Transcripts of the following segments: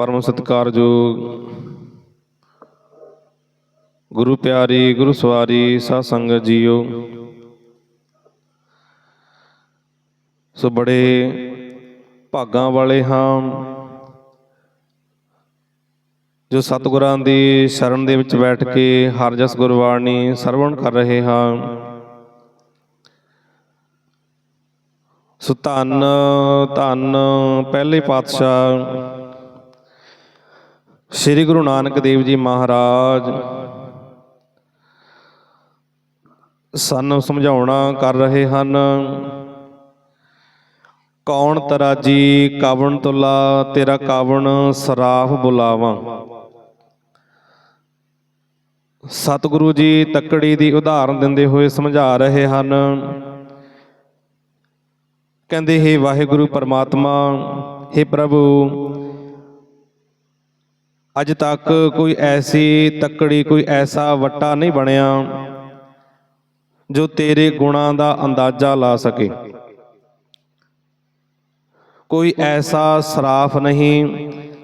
ਪਰਮ ਸਤਿਕਾਰਯੋਗ ਗੁਰੂ ਪਿਆਰੀ, ਗੁਰੂ ਸਵਾਰੀ ਸਾਧ ਸੰਗਤ ਜੀਓ। ਸੋ ਬੜੇ ਭਾਗਾਂ ਵਾਲੇ ਹਾਂ। ਜੋ ਸਤਿਗੁਰਾਂ ਦੀ ਸ਼ਰਨ ਦੇ ਵਿੱਚ ਬੈਠ ਕੇ ਹਰ ਜਸ ਗੁਰਬਾਣੀ ਸਰਵਣ ਕਰ ਰਹੇ ਹਾਂ। ਸੋ ਧੰਨ ਧੰਨ ਪਹਿਲੇ ਪਾਤਸ਼ਾਹ। ਸ੍ਰੀ ਗੁਰੂ ਨਾਨਕ ਦੇਵ ਜੀ ਮਹਾਰਾਜ। ਸਾਨੂੰ ਸਮਝਾਉਣਾ ਕਰ ਰਹੇ ਹਨ। ਕੌਣ ਤਰਾਜੀ, ਕਾਵਣ ਤੁਲਾ, ਤੇਰਾ ਕਾਵਣ ਸਰਾਫ ਬੁਲਾਵਾਂ। ਸਤਿਗੁਰੂ ਜੀ ਤੱਕੜੀ ਦੀ ਉਦਾਹਰਨ ਦਿੰਦੇ ਹੋਏ ਸਮਝਾ ਰਹੇ ਹਨ। ਕਹਿੰਦੇ हे ਵਾਹਿਗੁਰੂ ਪਰਮਾਤਮਾ हे ਪ੍ਰਭੂ ਅੱਜ ਤੱਕ ਕੋਈ ਐਸੀ ਤੱਕੜੀ, ਕੋਈ ਐਸਾ ਵੱਟਾ ਨਹੀਂ ਬਣਿਆ ਜੋ ਤੇਰੇ ਗੁਣਾਂ ਦਾ ਅੰਦਾਜ਼ਾ ਲਾ ਸਕੇ। ਕੋਈ ਐਸਾ ਸਰਾਫ ਨਹੀਂ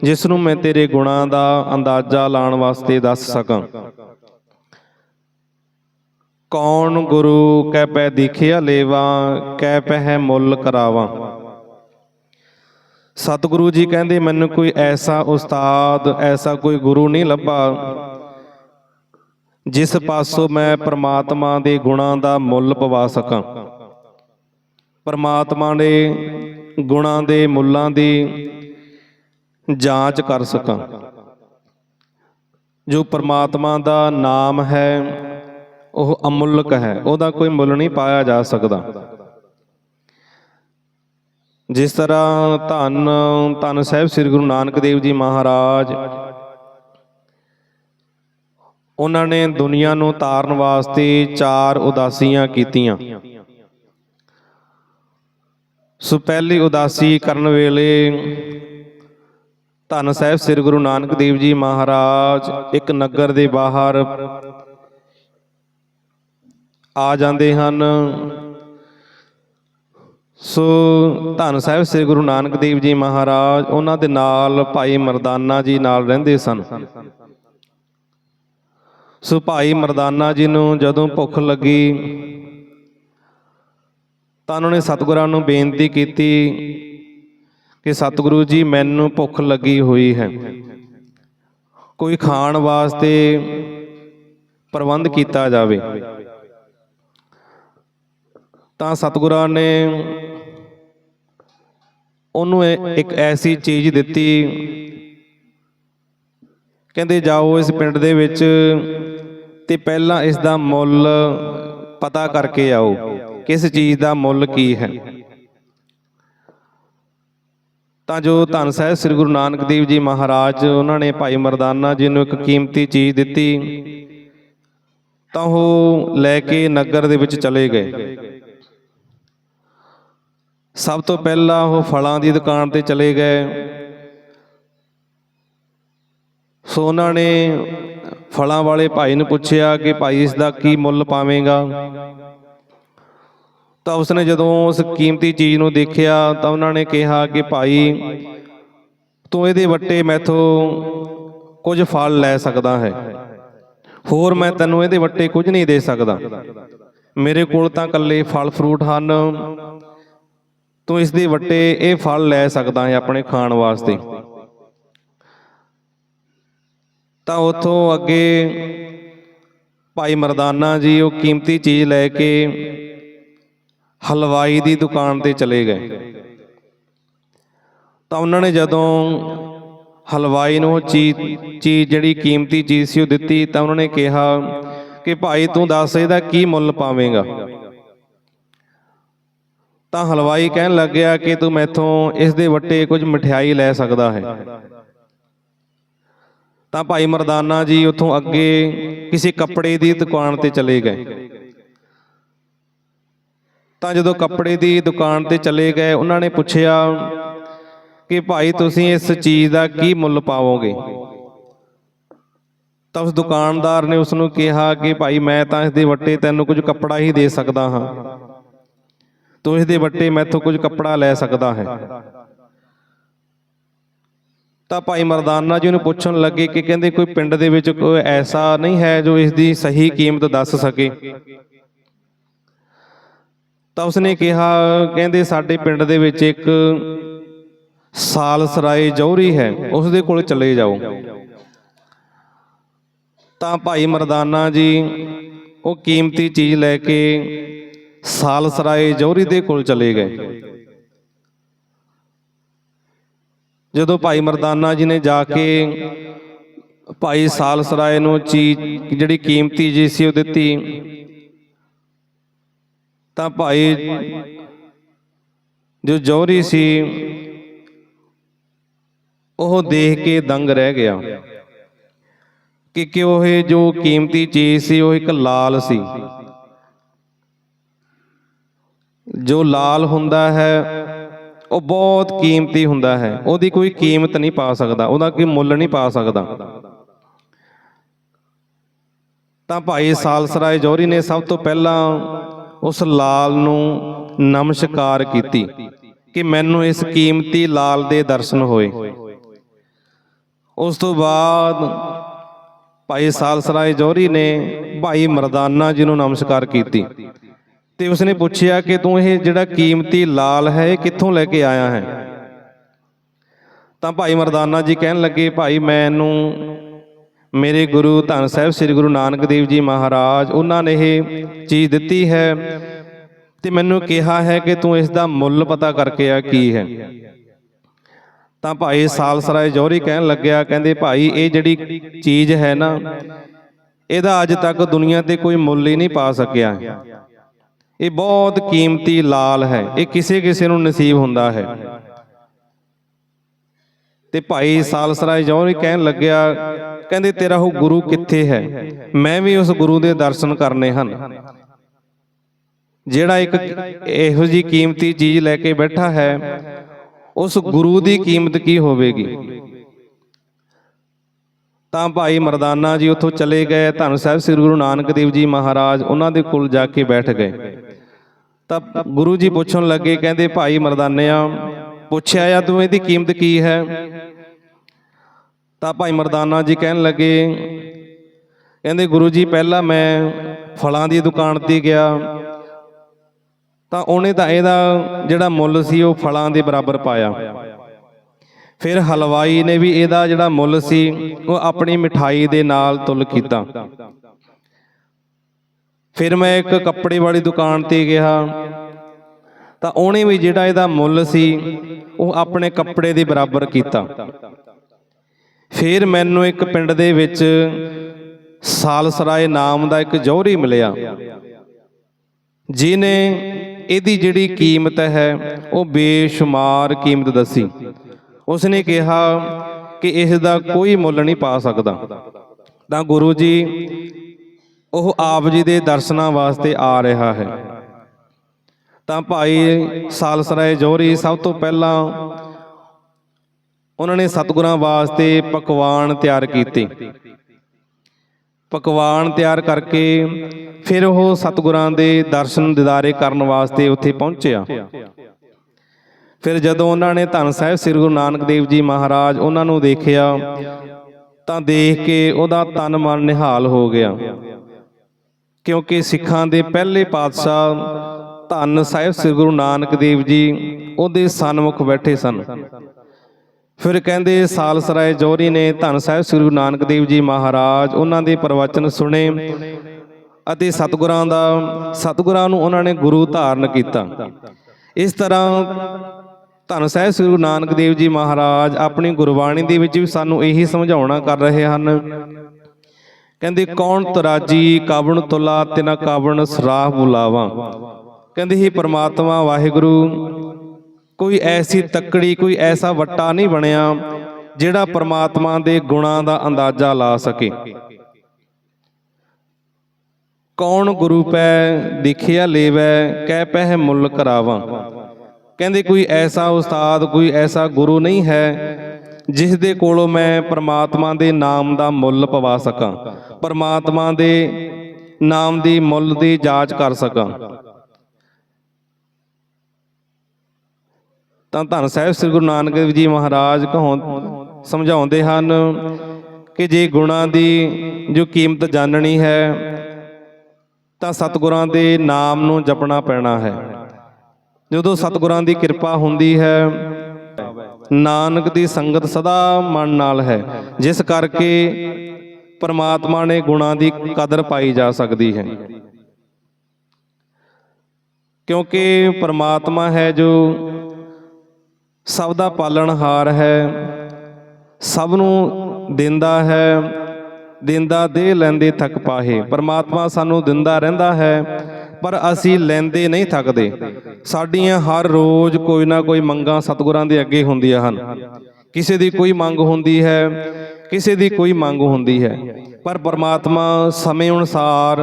ਜਿਸ ਨੂੰ ਮੈਂ ਤੇਰੇ ਗੁਣਾਂ ਦਾ ਅੰਦਾਜ਼ਾ ਲਾਉਣ ਵਾਸਤੇ ਦੱਸ ਸਕਾਂ। ਕੌਣ ਗੁਰੂ ਕਹਿ ਪੈ ਦਿਖਿਆ ਲੇਵਾ, ਕਹਿ ਪਹਿ ਮੁੱਲ ਕਰਾਵਾਂ। ਸਤਿਗੁਰੂ ਜੀ ਕਹਿੰਦੇ, ਮੈਨੂੰ ਕੋਈ ਐਸਾ ਉਸਤਾਦ, ਐਸਾ ਕੋਈ ਗੁਰੂ ਨਹੀਂ ਲੱਭਾ। ਜਿਸ ਪਾਸੋਂ ਮੈਂ ਪ੍ਰਮਾਤਮਾ ਦੇ ਗੁਣਾਂ ਦਾ ਮੁੱਲ ਪਵਾ ਸਕਾਂ। ਪ੍ਰਮਾਤਮਾ ਦੇ ਗੁਣਾਂ ਦੇ ਮੁੱਲਾਂ ਦੀ ਜਾਂਚ ਕਰ ਸਕਾਂ। ਜੋ ਪ੍ਰਮਾਤਮਾ ਦਾ ਨਾਮ ਹੈ, ਉਹ ਅਮੁੱਲਕ ਹੈ। ਉਹਦਾ ਕੋਈ ਮੁੱਲ ਨਹੀਂ ਪਾਇਆ ਜਾ ਸਕਦਾ। ਜਿਸ ਤਰ੍ਹਾਂ ਧੰਨ ਧੰਨ ਸਾਹਿਬ ਸ੍ਰੀ ਗੁਰੂ ਨਾਨਕ ਦੇਵ ਜੀ ਮਹਾਰਾਜ। ਉਹਨਾਂ ਨੇ ਦੁਨੀਆ ਨੂੰ ਤਾਰਨ ਵਾਸਤੇ ਚਾਰ ਉਦਾਸੀਆਂ ਕੀਤੀਆਂ। ਸੋ ਪਹਿਲੀ ਉਦਾਸੀ ਕਰਨ ਵੇਲੇ ਧੰਨ ਸਾਹਿਬ ਸ੍ਰੀ ਗੁਰੂ ਨਾਨਕ ਦੇਵ ਜੀ ਮਹਾਰਾਜ ਇੱਕ ਨਗਰ ਦੇ ਬਾਹਰ ਆ ਜਾਂਦੇ ਹਨ। ਸੋ ਧੰਨ ਸਾਹਿਬ, ਸ੍ਰੀ ਗੁਰੂ ਨਾਨਕ ਦੇਵ ਜੀ ਮਹਾਰਾਜ, ਉਹਨਾਂ ਦੇ ਨਾਲ ਭਾਈ ਮਰਦਾਨਾ ਜੀ ਨਾਲ ਰਹਿੰਦੇ ਸਨ। ਸੋ ਭਾਈ ਮਰਦਾਨਾ ਜੀ ਨੂੰ ਜਦੋਂ ਭੁੱਖ ਲੱਗੀ, ਤਾਂ ਉਹਨਾਂ ਨੇ ਸਤਿਗੁਰਾਂ ਨੂੰ ਬੇਨਤੀ ਕੀਤੀ ਕਿ ਸਤਿਗੁਰੂ ਜੀ, ਮੈਨੂੰ ਭੁੱਖ ਲੱਗੀ ਹੋਈ ਹੈ। ਕੋਈ ਖਾਣ ਵਾਸਤੇ ਪ੍ਰਬੰਧ ਕੀਤਾ ਜਾਵੇ। ਤਾਂ ਸਤਿਗੁਰਾਂ ਨੇ ਉਹਨੂੰ ਇੱਕ ਐਸੀ ਚੀਜ਼ ਦਿੱਤੀ। ਕਹਿੰਦੇ, ਜਾਓ ਇਸ ਪਿੰਡ ਦੇ ਵਿੱਚ ਤੇ ਪਹਿਲਾਂ ਇਸ ਦਾ ਮੁੱਲ ਪਤਾ ਕਰਕੇ ਆਓ ਕਿਸ ਚੀਜ਼ ਦਾ ਮੁੱਲ ਕੀ ਹੈ ਤਾਂ ਜੋ ਧੰਨ ਸਾਹਿਬ ਸ੍ਰੀ ਗੁਰੂ ਨਾਨਕ ਦੇਵ ਜੀ ਮਹਾਰਾਜ, ਉਹਨਾਂ ਨੇ ਭਾਈ ਮਰਦਾਨਾ ਜੀ ਨੂੰ ਇੱਕ ਕੀਮਤੀ ਚੀਜ਼ ਦਿੱਤੀ, ਤਾਂ ਉਹ ਲੈ ਕੇ ਨਗਰ ਦੇ ਵਿੱਚ ਚਲੇ ਗਏ। ਸਭ ਤੋਂ ਪਹਿਲਾਂ ਉਹ ਫਲਾਂ ਦੀ ਦੁਕਾਨ ਤੇ ਚਲੇ ਗਏ। ਸੋ ਉਹਨਾਂ ਨੇ ਫਲਾਂ ਵਾਲੇ ਭਾਈ ਨੂੰ ਪੁੱਛਿਆ ਕਿ ਭਾਈ, ਇਸ ਦਾ ਕੀ ਮੁੱਲ ਪਾਵੇਂਗਾ? ਤਾਂ ਉਸਨੇ ਜਦੋਂ ਉਸ ਕੀਮਤੀ ਚੀਜ਼ ਨੂੰ ਦੇਖਿਆ, ਤਾਂ ਉਹਨਾਂ ਨੇ ਕਿਹਾ ਕਿ ਭਾਈ, ਤੂੰ ਇਹਦੇ ਵੱਟੇ ਮੈਥੋਂ ਕੁਝ ਫਲ ਲੈ ਸਕਦਾ ਹੈ। ਹੋਰ ਮੈਂ ਤੈਨੂੰ ਇਹਦੇ ਵੱਟੇ ਕੁਝ ਨਹੀਂ ਦੇ ਸਕਦਾ। ਮੇਰੇ ਕੋਲ ਤਾਂ ਇਕੱਲੇ ਫਲ ਫਰੂਟ ਹਨ। ਤੂੰ ਇਸ ਦੇ ਵੱਟੇ ਇਹ ਫਲ ਲੈ ਸਕਦਾ ਹੈ ਆਪਣੇ ਖਾਣ ਵਾਸਤੇ। ਤਾਂ ਉਥੋਂ ਅੱਗੇ ਭਾਈ ਮਰਦਾਨਾ ਜੀ ਉਹ ਕੀਮਤੀ ਚੀਜ਼ ਲੈ ਕੇ ਹਲਵਾਈ ਦੀ ਦੁਕਾਨ ਤੇ ਚਲੇ ਗਏ। ਤਾਂ ਉਹਨਾਂ ਨੇ ਜਦੋਂ ਹਲਵਾਈ ਨੂੰ ਉਹ ਚੀਜ਼ ਚੀਜ਼ ਜਿਹੜੀ ਕੀਮਤੀ ਚੀਜ਼ ਸੀ ਉਹ ਦਿੱਤੀ ਤਾਂ ਉਹਨਾਂ ਨੇ ਕਿਹਾ ਕਿ ਭਾਈ ਤੂੰ ਦੱਸ ਇਹਦਾ ਕੀ ਮੁੱਲ ਪਾਵੇਂਗਾ? ਤਾਂ ਹਲਵਾਈ ਕਹਿਣ ਲੱਗਿਆ ਕਿ ਤੂੰ ਮੈਥੋਂ ਇਸ ਦੇ ਵੱਟੇ ਕੁਝ ਮਠਿਆਈ ਲੈ ਸਕਦਾ ਹੈ। ਤਾਂ ਭਾਈ ਮਰਦਾਨਾ ਜੀ ਉੱਥੋਂ ਅੱਗੇ ਕਿਸੇ ਕੱਪੜੇ ਦੀ ਦੁਕਾਨ ਤੇ ਚਲੇ ਗਏ। ਤਾਂ ਜਦੋਂ ਕੱਪੜੇ ਦੀ ਦੁਕਾਨ ਤੇ ਚਲੇ ਗਏ, ਉਹਨਾਂ ਨੇ ਪੁੱਛਿਆ ਕਿ ਭਾਈ ਤੁਸੀਂ ਇਸ ਚੀਜ਼ ਦਾ ਕੀ ਮੁੱਲ ਪਾਵੋਗੇ? ਤਾਂ ਉਸ ਦੁਕਾਨਦਾਰ ਨੇ ਉਸ ਨੂੰ ਕਿਹਾ ਕਿ ਭਾਈ ਮੈਂ ਤਾਂ ਇਸ ਦੇ ਵੱਟੇ ਤੈਨੂੰ ਕੁਝ ਕੱਪੜਾ ਹੀ ਦੇ ਸਕਦਾ ਹਾਂ। ਤੂੰ ਇਸ ਦੇ ਵੱਟੇ ਮੈਥੋਂ ਕੁਝ ਕੱਪੜਾ ਲੈ ਸਕਦਾ ਹੈ। ਤਾਂ ਭਾਈ ਮਰਦਾਨਾ ਜੀ ਨੂੰ ਪੁੱਛਣ ਲੱਗੇ ਕਿ ਕਹਿੰਦੇ ਕੋਈ ਪਿੰਡ ਦੇ ਵਿੱਚ ਕੋਈ ਐਸਾ ਨਹੀਂ ਹੈ ਜੋ ਇਸ ਦੀ ਸਹੀ ਕੀਮਤ ਦੱਸ ਸਕੇ। ਤਾਂ ਉਸਨੇ ਕਿਹਾ, ਕਹਿੰਦੇ ਸਾਡੇ ਪਿੰਡ ਦੇ ਵਿੱਚ ਇੱਕ ਸਾਲ ਸਰਾਏ ਜੌਹਰੀ ਹੈ ਉਸ ਦੇ ਕੋਲ ਚਲੇ ਜਾਓ। ਤਾਂ ਭਾਈ ਮਰਦਾਨਾ ਜੀ ਉਹ ਕੀਮਤੀ ਚੀਜ਼ ਲੈ ਕੇ ਸਾਲਸਰਾਏ ਜੌਹਰੀ ਦੇ ਕੋਲ ਚਲੇ ਗਏ। ਜਦੋਂ ਭਾਈ ਮਰਦਾਨਾ ਜੀ ਨੇ ਜਾ ਕੇ ਭਾਈ ਸਾਲਸਰਾਏ ਨੂੰ ਚੀਜ਼, ਜਿਹੜੀ ਕੀਮਤੀ ਜੀ ਸੀ ਉਹ ਦਿੱਤੀ, ਤਾਂ ਭਾਈ ਜੋ ਜੌਹਰੀ ਸੀ, ਉਹ ਦੇਖ ਕੇ ਦੰਗ ਰਹਿ ਗਿਆ ਕਿ ਕਿ ਉਹ ਜੋ ਕੀਮਤੀ ਚੀਜ਼ ਸੀ, ਉਹ ਇੱਕ ਲਾਲ ਸੀ। ਜੋ ਲਾਲ ਹੁੰਦਾ ਹੈ, ਉਹ ਬਹੁਤ ਕੀਮਤੀ ਹੁੰਦਾ ਹੈ। ਉਹਦੀ ਕੋਈ ਕੀਮਤ ਨਹੀਂ ਪਾ ਸਕਦਾ। ਉਹਦਾ ਕੋਈ ਮੁੱਲ ਨਹੀਂ ਪਾ ਸਕਦਾ। ਤਾਂ ਭਾਈ ਸਾਲਸਰਾਏ ਜੋਹਰੀ ਨੇ ਸਭ ਤੋਂ ਪਹਿਲਾਂ ਉਸ ਲਾਲ ਨੂੰ ਨਮਸਕਾਰ ਕੀਤੀ ਕਿ ਮੈਨੂੰ ਇਸ ਕੀਮਤੀ ਲਾਲ ਦੇ ਦਰਸ਼ਨ ਹੋਏ। ਉਸ ਤੋਂ ਬਾਅਦ ਭਾਈ ਸਾਲਸਰਾਏ ਜੋਹਰੀ ਨੇ ਭਾਈ ਮਰਦਾਨਾ ਜੀ ਨੂੰ ਨਮਸਕਾਰ ਕੀਤੀ। ਤੇ ਉਸਨੇ ਪੁੱਛਿਆ ਕਿ ਤੂੰ ਇਹ ਜਿਹੜਾ ਕੀਮਤੀ ਲਾਲ ਹੈ, ਇਹ ਕਿੱਥੋਂ ਲੈ ਕੇ ਆਇਆ ਹੈ? ਤਾਂ ਭਾਈ ਮਰਦਾਨਾ ਜੀ ਕਹਿਣ ਲੱਗੇ, ਭਾਈ, ਮੈਨੂੰ ਮੇਰੇ ਗੁਰੂ ਧੰਨ ਸਾਹਿਬ ਸ੍ਰੀ ਗੁਰੂ ਨਾਨਕ ਦੇਵ ਜੀ ਮਹਾਰਾਜ, ਉਹਨਾਂ ਨੇ ਇਹ ਚੀਜ਼ ਦਿੱਤੀ ਹੈ ਤੇ ਮੈਨੂੰ ਕਿਹਾ ਹੈ ਕਿ ਤੂੰ ਇਸ ਦਾ ਮੁੱਲ ਪਤਾ ਕਰਕੇ ਆ ਕੀ ਹੈ। ਤਾਂ ਭਾਈ ਸਾਲਸਰਾਏ ਜੋਹਰੀ ਕਹਿਣ ਲੱਗਿਆ, ਕਹਿੰਦੇ, ਭਾਈ, ਇਹ ਜਿਹੜੀ ਚੀਜ਼ ਹੈ ਨਾ, ਇਹਦਾ ਅੱਜ ਤੱਕ ਦੁਨੀਆ ਤੇ ਕੋਈ ਮੁੱਲ ਹੀ ਨਹੀਂ ਪਾ ਸਕਿਆ। ਇਹ ਬਹੁਤ ਕੀਮਤੀ ਲਾਲ ਹੈ। ਇਹ ਕਿਸੇ ਕਿਸੇ ਨੂੰ ਨਸੀਬ ਹੁੰਦਾ ਹੈ। ਤੇ ਭਾਈ ਸਾਲਸਰਾਏ ਜੌਹਰੀ ਕਹਿਣ ਲੱਗਿਆ, ਕਹਿੰਦੇ, ਤੇਰਾ ਉਹ ਗੁਰੂ ਕਿੱਥੇ ਹੈ? ਮੈਂ ਵੀ ਉਸ ਗੁਰੂ ਦੇ ਦਰਸ਼ਨ ਕਰਨੇ ਹਨ। ਜਿਹੜਾ ਇੱਕ ਇਹੋ ਜੀ ਕੀਮਤੀ ਚੀਜ਼ ਲੈ ਕੇ ਬੈਠਾ ਹੈ, ਉਸ ਗੁਰੂ ਦੀ ਕੀਮਤ ਕੀ ਹੋਵੇਗੀ? ਤਾਂ ਭਾਈ ਮਰਦਾਨਾ ਜੀ ਉੱਥੋਂ ਚਲੇ ਗਏ। ਧੰਨ ਸਾਹਿਬ ਸ੍ਰੀ ਗੁਰੂ ਨਾਨਕ ਦੇਵ ਜੀ ਮਹਾਰਾਜ, ਉਹਨਾਂ ਦੇ ਕੋਲ ਜਾ ਕੇ ਬੈਠ ਗਏ। ਤਾਂ ਗੁਰੂ ਜੀ ਪੁੱਛਣ ਲੱਗੇ, ਕਹਿੰਦੇ, ਭਾਈ ਮਰਦਾਨਿਆ, ਪੁੱਛਿਆ ਆ ਤੂੰ ਇਹਦੀ ਕੀਮਤ ਕੀ ਹੈ? ਤਾਂ ਭਾਈ ਮਰਦਾਨਾ ਜੀ ਕਹਿਣ ਲੱਗੇ, ਕਹਿੰਦੇ, ਗੁਰੂ ਜੀ, ਪਹਿਲਾਂ ਮੈਂ ਫਲਾਂ ਦੀ ਦੁਕਾਨ ਤੇ ਗਿਆ, ਤਾਂ ਉਹਨੇ ਤਾਂ ਇਹਦਾ ਜਿਹੜਾ ਮੁੱਲ ਸੀ, ਉਹ ਫਲਾਂ ਦੇ ਬਰਾਬਰ ਪਾਇਆ। ਫਿਰ ਹਲਵਾਈ ਨੇ ਵੀ ਇਹਦਾ ਜਿਹੜਾ ਮੁੱਲ ਸੀ, ਉਹ ਆਪਣੀ ਮਿਠਾਈ ਦੇ ਨਾਲ ਤੁਲ ਕੀਤਾ। ਫਿਰ ਮੈਂ ਇੱਕ ਕੱਪੜੇ ਵਾਲੀ ਦੁਕਾਨ ਤੇ ਗਿਆ। ਤਾਂ ਉਹਨੇ ਵੀ ਜਿਹੜਾ ਇਹਦਾ ਮੁੱਲ ਸੀ, ਉਹ ਆਪਣੇ ਕੱਪੜੇ ਦੇ ਬਰਾਬਰ ਕੀਤਾ। ਫਿਰ ਮੈਨੂੰ ਇੱਕ ਪਿੰਡ ਦੇ ਵਿੱਚ ਸਾਲਸਰਾਏ ਨਾਮ ਦਾ ਇੱਕ ਜੌਹਰੀ ਮਿਲਿਆ। ਜਿਨੇ ਇਹਦੀ ਜਿਹੜੀ ਕੀਮਤ ਹੈ, ਉਹ ਬੇਸ਼ੁਮਾਰ ਕੀਮਤ ਦੱਸੀ। ਉਸਨੇ ਕਿਹਾ ਕਿ ਇਸ ਦਾ ਕੋਈ ਮੁੱਲ ਨਹੀਂ ਪਾ ਸਕਦਾ। ਤਾਂ ਗੁਰੂ ਜੀ ਉਹ ਆਪ ਜੀ ਦੇ ਦਰਸ਼ਨਾਂ ਵਾਸਤੇ ਆ ਰਿਹਾ ਹੈ। ਤਾਂ ਭਾਈ ਸਾਲਸਰਾਏ ਜੋਹਰੀ ਸਭ ਤੋਂ ਪਹਿਲਾਂ ਉਹਨਾਂ ਨੇ ਸਤਿਗੁਰਾਂ ਵਾਸਤੇ ਪਕਵਾਨ ਤਿਆਰ ਕੀਤੇ। ਪਕਵਾਨ ਤਿਆਰ ਕਰਕੇ ਫਿਰ ਉਹ ਸਤਿਗੁਰਾਂ ਦੇ ਦਰਸ਼ਨ ਦਿਦਾਰੇ ਕਰਨ ਵਾਸਤੇ ਉੱਥੇ ਪਹੁੰਚਿਆ। ਫਿਰ ਜਦੋਂ ਉਹਨਾਂ ਨੇ ਧੰਨ ਸਾਹਿਬ ਸ੍ਰੀ ਗੁਰੂ ਨਾਨਕ ਦੇਵ ਜੀ ਮਹਾਰਾਜ ਉਹਨਾਂ ਨੂੰ ਦੇਖਿਆ ਤਾਂ ਦੇਖ ਕੇ ਉਹਦਾ ਤਨ ਮਨ ਨਿਹਾਲ ਹੋ ਗਿਆ। ਕਿਉਂਕਿ ਸਿੱਖਾਂ ਦੇ ਪਹਿਲੇ ਪਾਤਸ਼ਾਹ ਧੰਨ ਸਾਹਿਬ ਸ੍ਰੀ ਗੁਰੂ ਨਾਨਕ ਦੇਵ ਜੀ, ਉਹਦੇ ਸਨਮੁਖ ਬੈਠੇ ਸਨ। ਫਿਰ ਕਹਿੰਦੇ, ਸਾਲਸਰਾਏ ਜੋਹਰੀ ਨੇ ਧੰਨ ਸਾਹਿਬ ਸ੍ਰੀ ਗੁਰੂ ਨਾਨਕ ਦੇਵ ਜੀ ਮਹਾਰਾਜ, ਉਹਨਾਂ ਦੇ ਪ੍ਰਵਚਨ ਸੁਣੇ ਅਤੇ ਸਤਿਗੁਰਾਂ ਦਾ, ਸਤਿਗੁਰਾਂ ਨੂੰ ਉਹਨਾਂ ਨੇ ਗੁਰੂ ਧਾਰਨ ਕੀਤਾ। ਇਸ ਤਰ੍ਹਾਂ ਧੰਨ ਸਾਹਿਬ ਸ੍ਰੀ ਗੁਰੂ ਨਾਨਕ ਦੇਵ ਜੀ ਮਹਾਰਾਜ ਆਪਣੀ ਗੁਰਬਾਣੀ ਦੇ ਵਿੱਚ ਵੀ ਸਾਨੂੰ ਇਹੀ ਸਮਝਾਉਣਾ ਕਰ ਰਹੇ ਹਨ ਕਹਿੰਦੇ, ਕੌਣ ਤਰਾਜੀ? ਕਾਵਣ ਤੁਲਾ ਤਿਨਾ ਕਾਵਣ ਸਰਾਹ ਬੁਲਾਵਾ। ਕਹਿੰਦੇ, ਹੀ ਪ੍ਰਮਾਤਮਾ, ਵਾਹਿਗੁਰੂ, ਕੋਈ ਐਸੀ ਤੱਕੜੀ, ਕੋਈ ਐਸਾ ਵੱਟਾ ਨਹੀਂ ਬਣਿਆ ਜਿਹੜਾ ਪ੍ਰਮਾਤਮਾ ਦੇ ਗੁਣਾਂ ਦਾ ਅੰਦਾਜ਼ਾ ਲਾ ਸਕੇ। ਕੌਣ ਗੁਰੂ ਪੈ ਦੇਖਿਆ ਲੇਵੈ, ਕਹਿ ਪਹਿ ਮੁੱਲ ਕਰਾਵਾਂ। ਕਹਿੰਦੇ, ਕੋਈ ਐਸਾ ਉਸਤਾਦ, ਕੋਈ ਐਸਾ ਗੁਰੂ ਨਹੀਂ ਹੈ ਜਿਸ ਦੇ ਕੋਲੋਂ ਮੈਂ ਪਰਮਾਤਮਾ ਦੇ ਨਾਮ ਦਾ ਮੁੱਲ ਪਵਾ ਸਕਾਂ, ਪਰਮਾਤਮਾ ਦੇ ਨਾਮ ਦੀ ਮੁੱਲ ਦੀ ਜਾਂਚ ਕਰ ਸਕਾਂ। ਤਾਂ ਧੰਨ ਸਾਹਿਬ ਸ੍ਰੀ ਗੁਰੂ ਨਾਨਕ ਦੇਵ ਜੀ ਮਹਾਰਾਜ ਕਹੋਂ ਸਮਝਾਉਂਦੇ ਹਨ ਕਿ ਜੇ ਗੁਣਾਂ ਦੀ ਜੋ ਕੀਮਤ ਜਾਣਨੀ ਹੈ, ਤਾਂ ਸਤਿਗੁਰਾਂ ਦੇ ਨਾਮ ਨੂੰ ਜਪਣਾ ਪੈਣਾ ਹੈ। ਜਦੋਂ ਸਤਿਗੁਰਾਂ ਦੀ ਕਿਰਪਾ ਹੁੰਦੀ ਹੈ ਨਾਨਕ ਦੀ ਸੰਗਤ ਸਦਾ ਮਨ ਨਾਲ ਹੈ। ਜਿਸ ਕਰਕੇ ਪਰਮਾਤਮਾ ਨੇ ਗੁਣਾਂ ਦੀ ਕਦਰ ਪਾਈ ਜਾ ਸਕਦੀ ਹੈ। ਕਿਉਂਕਿ ਪਰਮਾਤਮਾ ਹੈ ਜੋ ਸਭ ਦਾ ਪਾਲਣਹਾਰ ਹੈ, ਸਭ ਨੂੰ ਦਿੰਦਾ ਹੈ, ਦਿੰਦਾ ਦੇ ਲੈਂਦੇ ਥੱਕ ਪਾਹੇ। ਪਰਮਾਤਮਾ ਸਾਨੂੰ ਦਿੰਦਾ ਰਹਿੰਦਾ ਹੈ, ਪਰ ਅਸੀਂ ਲੈਂਦੇ ਨਹੀਂ ਥੱਕਦੇ। ਸਾਡੀਆਂ ਹਰ ਰੋਜ਼ ਕੋਈ ਨਾ ਕੋਈ ਮੰਗਾਂ ਸਤਿਗੁਰਾਂ ਦੇ ਅੱਗੇ ਹੁੰਦੀਆਂ ਹਨ। ਕਿਸੇ ਦੀ ਕੋਈ ਮੰਗ ਹੁੰਦੀ ਹੈ, ਕਿਸੇ ਦੀ ਕੋਈ ਮੰਗ ਹੁੰਦੀ ਹੈ। ਪਰ ਪਰਮਾਤਮਾ ਸਮੇਂ ਅਨੁਸਾਰ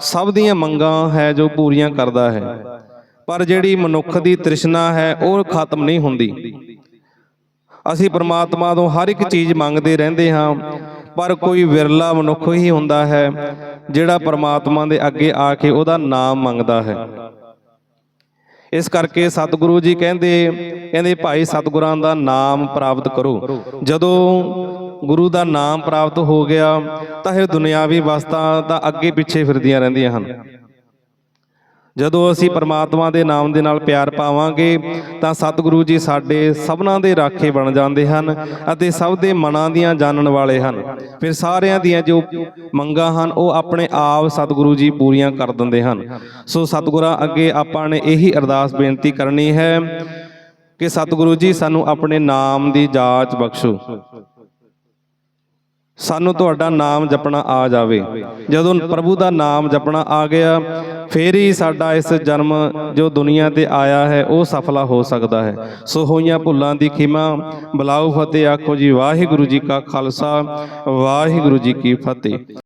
ਸਭ ਦੀਆਂ ਮੰਗਾਂ ਹੈ ਜੋ ਪੂਰੀਆਂ ਕਰਦਾ ਹੈ। ਪਰ ਜਿਹੜੀ ਮਨੁੱਖ ਦੀ ਤ੍ਰਿਸ਼ਨਾ ਹੈ, ਉਹ ਖਤਮ ਨਹੀਂ ਹੁੰਦੀ। ਅਸੀਂ ਪਰਮਾਤਮਾ ਤੋਂ ਹਰ ਇੱਕ ਚੀਜ਼ ਮੰਗਦੇ ਰਹਿੰਦੇ ਹਾਂ, ਪਰ ਕੋਈ ਵਿਰਲਾ ਮਨੁੱਖ ਹੀ ਹੁੰਦਾ ਹੈ, ਜਿਹੜਾ ਪਰਮਾਤਮਾ ਦੇ ਅੱਗੇ ਆ ਕੇ ਉਹਦਾ ਨਾਮ ਮੰਗਦਾ ਹੈ। ਇਸ ਕਰਕੇ ਸਤਿਗੁਰੂ ਜੀ ਕਹਿੰਦੇ ਕਹਿੰਦੇ ਭਾਈ ਸਤਿਗੁਰਾਂ ਦਾ ਨਾਮ ਪ੍ਰਾਪਤ ਕਰੋ। ਜਦੋਂ ਗੁਰੂ ਦਾ ਨਾਮ ਪ੍ਰਾਪਤ ਹੋ ਗਿਆ, ਤਾਂ ਇਹ ਦੁਨਿਆਵੀ ਵਸਤਾਂ ਤਾਂ ਅੱਗੇ ਪਿੱਛੇ ਫਿਰਦੀਆਂ ਰਹਿੰਦੀਆਂ ਹਨ। ਜਦੋਂ ਅਸੀਂ ਪਰਮਾਤਮਾ ਦੇ ਨਾਮ ਦੇ ਨਾਲ ਪਿਆਰ ਪਾਵਾਂਗੇ, ਤਾਂ ਸਤਿਗੁਰੂ ਜੀ ਸਾਡੇ ਸਭਨਾਂ ਦੇ ਰਾਖੇ ਬਣ ਜਾਂਦੇ ਹਨ ਅਤੇ ਸਭ ਦੇ ਮਨਾਂ ਦੀਆਂ ਜਾਣਨ ਵਾਲੇ ਹਨ। ਫਿਰ ਸਾਰਿਆਂ ਦੀਆਂ ਜੋ ਮੰਗਾਂ ਹਨ, ਉਹ ਆਪਣੇ ਆਪ ਸਤਿਗੁਰੂ ਜੀ ਪੂਰੀਆਂ ਕਰ ਦਿੰਦੇ ਹਨ। ਸੋ ਸਤਿਗੁਰਾਂ, ਅੱਗੇ ਆਪਾਂ ਨੇ ਇਹੀ ਅਰਦਾਸ ਬੇਨਤੀ ਕਰਨੀ ਹੈ ਕਿ ਸਤਿਗੁਰੂ ਜੀ ਸਾਨੂੰ ਆਪਣੇ ਨਾਮ ਦੀ ਜਾਚ ਬਖਸ਼ੋ। ਸਾਨੂੰ ਤੁਹਾਡਾ ਨਾਮ ਜਪਣਾ ਆ ਜਾਵੇ। ਜਦੋਂ ਪ੍ਰਭੂ ਦਾ ਨਾਮ ਜਪਣਾ ਆ ਗਿਆ, ਫੇਰ ਹੀ ਸਾਡਾ ਇਸ ਜਨਮ ਜੋ ਦੁਨੀਆ ਤੇ ਆਇਆ ਹੈ, ਉਹ ਸਫਲਾ ਹੋ ਸਕਦਾ ਹੈ। ਸੋ ਹੋਈਆਂ ਭੁੱਲਾਂ ਦੀ ਖਿਮਾ ਬਲਾਉ ਫਤਿਹ, ਆਖੋ ਜੀ, ਵਾਹਿਗੁਰੂ ਜੀ ਕਾ ਖਾਲਸਾ, ਵਾਹਿਗੁਰੂ ਜੀ ਕੀ ਫਤਿਹ।